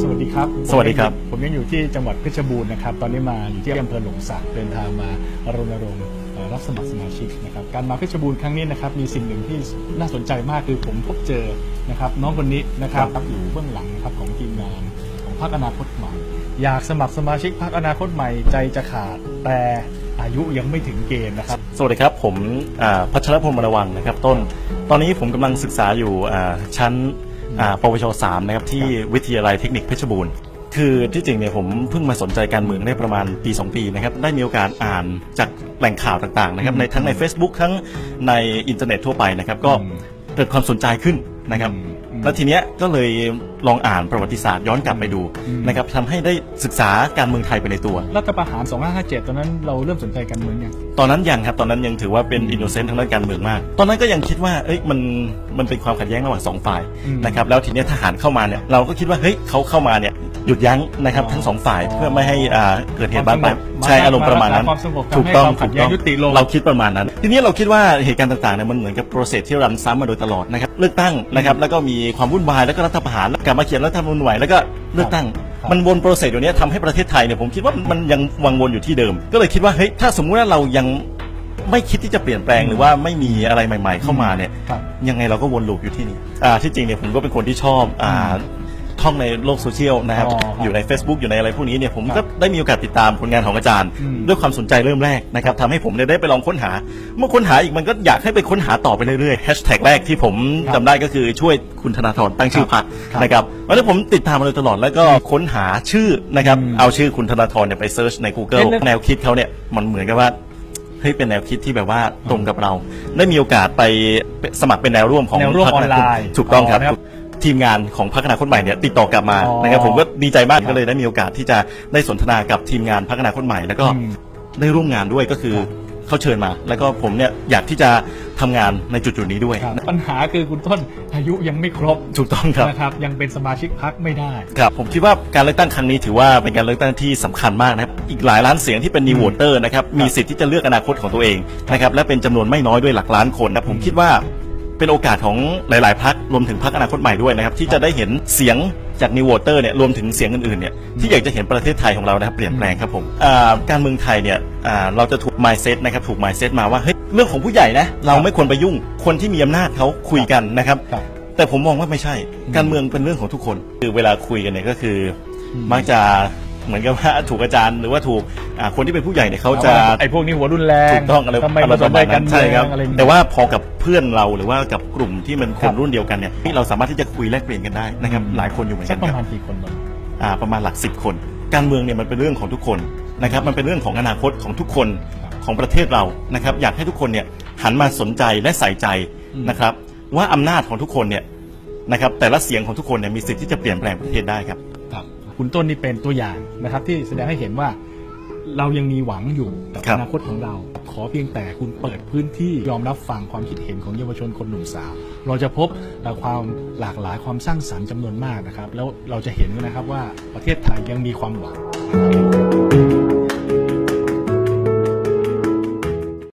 สวัสดีครับสวัสดีครับ ผมยังอยู่ที่จังหวัดเพชรบูรณ์นะครับ ตอนนี้มาอยู่ที่อำเภอหลงสักเดินทางมารณรงค์เอ่อรับสมัครสมาชิกนะครับ การมาเพชรบูรณ์ครั้งนี้นะครับมีสิ่งหนึ่งที่น่าสนใจมากคือผมพบเจอนะครับน้องคนนี้นะครับอยู่เบื้องหลังนะครับของทีมงานของพรรคอนาคตใหม่ อยากสมัครสมาชิกพรรคอนาคตใหม่ใจจะขาดแต่อายุยังไม่ถึงเกณฑ์นะครับ สวัสดีครับ ผมอ่าพัชรพลมรวังนะครับ ต้น ตอนนี้ผมกำลังศึกษาอยู่อ่าชั้นอ่า ปวช3นะครับที่วิทยาลัยเทคนิคเพชรบูรณ์คือที่จริงเนี่ยผมเพิ่งมาสนใจการเมืองได้ประมาณปี 2 ปีนะครับได้มีโอกาสอ่านจากแหล่งข่าวต่างๆนะครับในทั้งใน Facebook ทั้งในอินเทอร์เน็ตทั่วไปนะครับก็อืมเกิดความสนใจขึ้นนะครับอืมอืม แล้วทีเนี้ยก็เลยลองอ่านประวัติศาสตร์ย้อนกลับไปดูอืมนะครับทำให้ได้ศึกษาการเมืองไทยไปในตัว รัฐประหาร 2557 ตอนนั้นเราเริ่มสนใจการเมืองยังตอนนั้นยังครับ ตอนนั้นยังถือว่าเป็นอินโนเซนต์ทางด้านการเมืองมาก ตอนนั้นก็ยังคิดว่าเอ้ยมันมันเป็นความขัดแย้งระหว่างสองฝ่ายอืมนะครับแล้วทีเนี้ยทหารเข้ามาเนี่ยเราก็คิดว่าเฮ้ยเขาเข้ามาเนี่ยหยุดยั้งนะครับอ๋อทั้งสองฝ่ายเพื่อไม่ให้อ่าเกิดเหตุความบานปลายสงบใช่อารมณ์ประมาณนั้นความสงบทำให้ถูกต้องความขัถูดกแย้ต้องงยุติลงเราคิดประมาณนั้น ทีนี้เราคิดว่าเหตุการณ์ต่างๆเนี่ยมันเหมือนกับโปรเซสที่รันซ้ำมาโดยตลอดนะครับ เลือกตั้งนะครับแล้วก็มีความวุ่นวายแล้วก็รัฐประหารแล้วกลับมาเขียนรัฐธรรมนูญใหม่แล้วก็เลือกตั้งครับมันวนโปรเซสอยู่เนี้ยทำให้ประเทศไทยเนี่ยผมคิดว่ามันยังวังวนอยู่ที่เดิม ก็เลยคิดว่าเฮ้ยถ้าสมมุติว่าเรายังไม่คิดที่จะเปลี่ยนแปลงหรือว่าไม่มีอะไรใหม่ ๆ เข้ามาเนี่ยครับยังไงเราก็วนลูปอยู่ที่นี่อ่าที่จริงเนี่ยผมก็เป็นคนที่ชอบอ่า ท่องในโลกโซเชียลนะครับ อ๋อครับอยู่ใน Facebook อยู่ในอะไรพวกนี้เนี่ยผมครัก็บได้มีโอกาสติดตามผลงานของอาจารย์ อืม ด้วยความสนใจเริ่มแรกนะครับทำให้ผมเนี่ยได้ไปลองค้นหา เมื่อค้นหาอีกมันก็อยากให้ไปค้นหาต่อไปเรื่อยๆแฮชแท็กแรกที่ผมครับจำได้ก็คือช่วยคุณธนาธรตั้งชื่อพรรคครับนะครับเพราะฉะนั้นผมติดตามมาโดยตลอดแล้วก็ค้นหาชื่อนะครับอืมเอาชื่อคุณธนาธรเนี่ยไปเซิร์ชใน Google เอ๊ะแล้วแนวคิดเขาเนี่ยมันเหมือนกับว่าเฮ้ยเป็นแนวคิดที่แบบว่าตรงกับเรา ได้มีโอกาสไปสมัครเป็นแนวร่วมของแนวร่วมพรรคออนไลน์ถูกต้องครับ อ๋อนะครับ ทีมงานของพรรคอนาคตใหม่เนี่ยติดต่อกลับมาอ๋อนะครับผมก็ดีใจมากครับก็เลยได้มีโอกาสที่จะได้สนทนากับทีมงานพรรคอนาคตใหม่ แล้วก็อืมได้ร่วมงานด้วยก็คือครับ เขาเชิญมา แล้วก็ผมเนี่ยอยากที่จะทำงานในจุดๆนี้ด้วยครับปัญหาคือคุณต้นอายุยังไม่ครบถูกต้องครับ นะครับ ยังเป็นสมาชิกพักไม่ได้ ครับผมคิดว่าการเลือกตั้งครั้งนี้ถือว่าเป็นการเลือกตั้งที่สำคัญมากนะครับอีกหลายล้านเสียงที่เป็นนิวโวเตอร์นะครับมีสิทธิ์ที่จะเลือกอนาคตของตัวเองนะครับและเป็นจำนวนไม่น้อยด้วยหลักล้านคนนะผมคิดว่า เป็นโอกาสของหลาย ๆพักรวมถึงพักอนาคตใหม่ด้วยนะครับ ที่จะได้เห็นเสียงจากนิวโวเตอร์เนี่ยรวมถึงเสียงอื่นๆเนี่ยที่อยากจะเห็นประเทศไทยของเรานะครับเปลี่ยนแปลงครับผมอ่าการเมืองไทยเนี่ยอ่าเราจะถูก mindset นะครับถูก mindset มาว่าเฮ้ยเรื่องของผู้ใหญ่นะเราไม่ควรไปยุ่งคนที่มีอำนาจเขาคุยกันนะครับ ครับ แต่ผมมองว่าไม่ใช่ การเมืองเป็นเรื่องของทุกคน คือเวลาคุยกันเนี่ยก็คืออมักจะ เหมือนกับว่าถูกอาจารย์หรือว่าถูกอ่าคนที่เป็นผู้ใหญ่เนี่ยเขาจะ ไอ้พวกนี้หัวรุนแรงถูกต้องอะไรทำไมอะไรมาสประนมาใจณกันั้นนเมืใช่องครับอะไรอย่างเงี้ยแต่ว่าพอกับเพื่อนเราหรือว่ากับกลุ่มที่มันคครันบรุ่นเดียวกันเนี่ยที่เราสามารถที่จะคุยแลกเปลี่ยนกันได้นะครับอืมหลายคนอยู่เหมือนสักักนประคมารัณบกี่คนบ้างอ่าประมาณหลักสิบคน การเมืองเนี่ยมันเป็นเรื่องของทุกคนนะครับมันเป็นเรื่องของอนาคตของทุกคนครับของประเทศเรานะครับอยากให้ทุกคนเนี่ยหันมาสนใจและใส่ใจอืมนะครับว่าอำนาจของทุกคนเนี่ยนะครับแต่ละเสียงของทุกคนเนี่ยมีสิทธิ์ที่จะเปลี่ยนแปลงประเทศได้ครับ ครับคุณต้นนี่เป็นตัวอย่างนะครับ ที่แสดงให้เห็นว่าเรายังมีหวังอยู่กับครับอนาคตของเรา ขอเพียงแต่คุณเปิดพื้นที่ยอมรับฟังความคิดเห็นของเยาวชนคนหนุ่มสาว เราจะพบเอ่อความหลากหลายความสร้างสรรค์จำนวนมากนะครับ แล้วเราจะเห็นนะครับว่าประเทศไทยยังมีความหวัง